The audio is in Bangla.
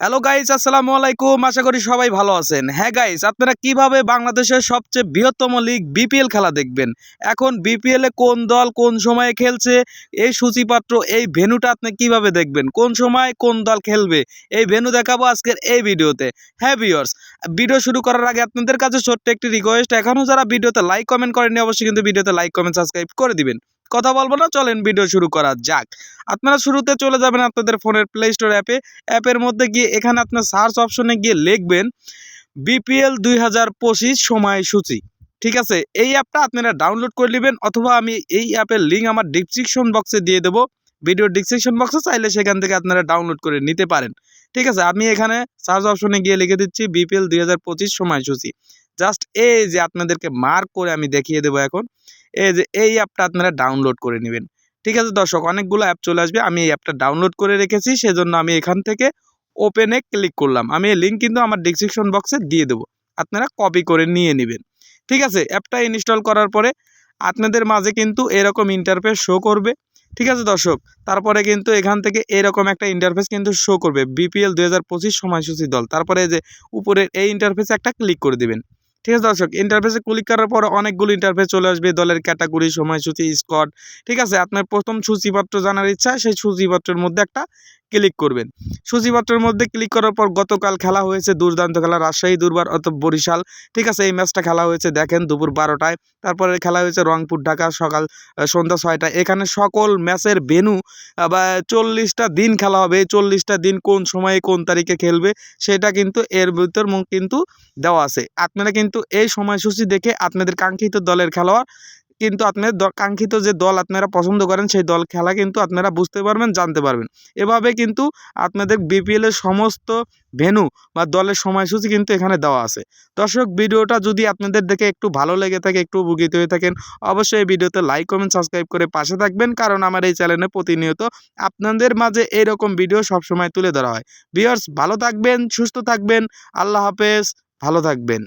হ্যালো গাইজ আসসালামু আলাইকুম। আশা করি সবাই ভালো আছেন। হ্যাঁ গাইজ আপনারা কীভাবে বাংলাদেশের সবচেয়ে বৃহত্তম লিগ বিপিএল খেলা দেখবেন? এখন বিপিএল এ কোন দল কোন সময়ে খেলছে? এই সূচিপত্র, এই ভেন্যুটা আপনি কীভাবে দেখবেন? কোন সময় কোন দল খেলবে? এই ভেন্যু দেখাবো আজকের এই ভিডিওতে। হ্যাঁ ভিউয়ার্স ভিডিও শুরু করার আগে আপনাদের কাছে ছোট্ট একটি রিকোয়েস্ট এখনও যারা ভিডিওতে লাইক কমেন্ট করেননি, অবশ্যই কিন্তু ভিডিওতে লাইক কমেন্ট সাবস্ক্রাইব করে দিবেন। কথা বলব না, চলেন ভিডিও শুরু করা যাক। আপনারা শুরুতে চলে যাবেন আপনাদের ফোনের প্লে স্টোর অ্যাপে অ্যাপের মধ্যে গিয়ে এখানে আপনার সার্চ অপশনে গিয়ে লিখবেন বিপিএল দুই হাজার পঁচিশ সময়সূচি। ঠিক আছে? এই অ্যাপটা আপনারা ডাউনলোড করে নেবেন অথবা আমি এই অ্যাপের লিঙ্ক আমার ডিসক্রিপশন বক্সে দিয়ে দেবো। ভিডিও ডিসক্রিপশন বক্সে চাইলে সেখান থেকে আপনারা ডাউনলোড করে নিতে পারেন। ঠিক আছে? আমি এখানে সার্চ অপশনে গিয়ে লিখে দিচ্ছি বিপিএল দুই হাজার পঁচিশ সময়সূচি। জাস্ট এই যে আপনাদেরকে মার্ক করে আমি দেখিয়ে দেবো এখন। এই যে এই অ্যাপটা আপনারা ডাউনলোড করে নেবেন। ঠিক আছে দর্শক, অনেকগুলো অ্যাপ চলে আসবে। আমি এই অ্যাপটা ডাউনলোড করে রেখেছি, সেজন্য আমি এখান থেকে ওপেনে ক্লিক করলাম। আমি এই লিঙ্ক কিন্তু আমার ডিসক্রিপশন বক্সে দিয়ে দেবো। আপনারা কপি করে নিয়ে নেবেন। ঠিক আছে অ্যাপটা ইনস্টল করার পরে আপনাদের মাঝে কিন্তু এরকম ইন্টারফেস শো করবে। ঠিক আছে দর্শক, তারপরে কিন্তু এখান থেকে এরকম একটা ইন্টারফেস কিন্তু শো করবে। বিপিএল দু হাজার পঁচিশ সময়সূচি দল। তারপরে যে উপরের এই ইন্টারফেসে একটা ক্লিক করে দিবেন। ঠিক আছে দর্শক ইন্টারফেসে ক্লিক করার পর অনেকগুলো ইন্টারফেস চলে আসবে, দলের ক্যাটাগরি সময়সূচি স্কট ঠিক আছে? আপনার প্রথম সূচিপত্র জানার ইচ্ছা, সেই সূচিপত্রের মধ্যে একটা ক্লিক করবেন। সূচিপত্রের মধ্যে ক্লিক করার পর গতকাল খেলা হয়েছে, দুর্দান্ত খেলা, রাজশাহী, দুর্বার অত বরিশাল। ঠিক আছে, এই ম্যাচটা খেলা হয়েছে, দেখেন, দুপুর বারোটায়। তারপরে খেলা হয়েছে রংপুর, ঢাকা, সকাল সন্ধ্যা ছয়টায়। এখানে সকল ম্যাচের ভেনু বা চল্লিশটা দিন খেলা হবে। এই চল্লিশটা দিন কোন সময়ে, কোন তারিখে খেলবে, সেটা কিন্তু এর ভিতর কিন্তু দেওয়া আছে। আপনারা কিন্তু এই সময়সূচি দেখে আপনাদের কাঙ্ক্ষিত দলের খেলোয়াড় কিন্তু আপনাদের দ- কাঙ্ক্ষিত যে দল আপনারা পছন্দ করেন, সেই দল খেলা কিন্তু আপনারা বুঝতে পারবেন, জানতে পারবেন। এভাবে কিন্তু আপনাদের বিপিএল এর সমস্ত ভেনু বা দলের সময়সূচি কিন্তু এখানে দেওয়া আছে। দর্শক, ভিডিওটা যদি আপনাদের দেখে একটু ভালো লেগে থাকে, একটু উপকৃত হয়ে থাকেন, অবশ্যই ভিডিওতে লাইক কমেন্ট সাবস্ক্রাইব করে পাশে থাকবেন, কারণ আমার এই চ্যানেলে প্রতিনিয়ত আপনাদের মাঝে এইরকম ভিডিও সবসময় তুলে ধরা হয়। ভিউয়ার্স, ভালো থাকবেন, সুস্থ থাকবেন, আল্লাহ হাফেজ, ভালো থাকবেন।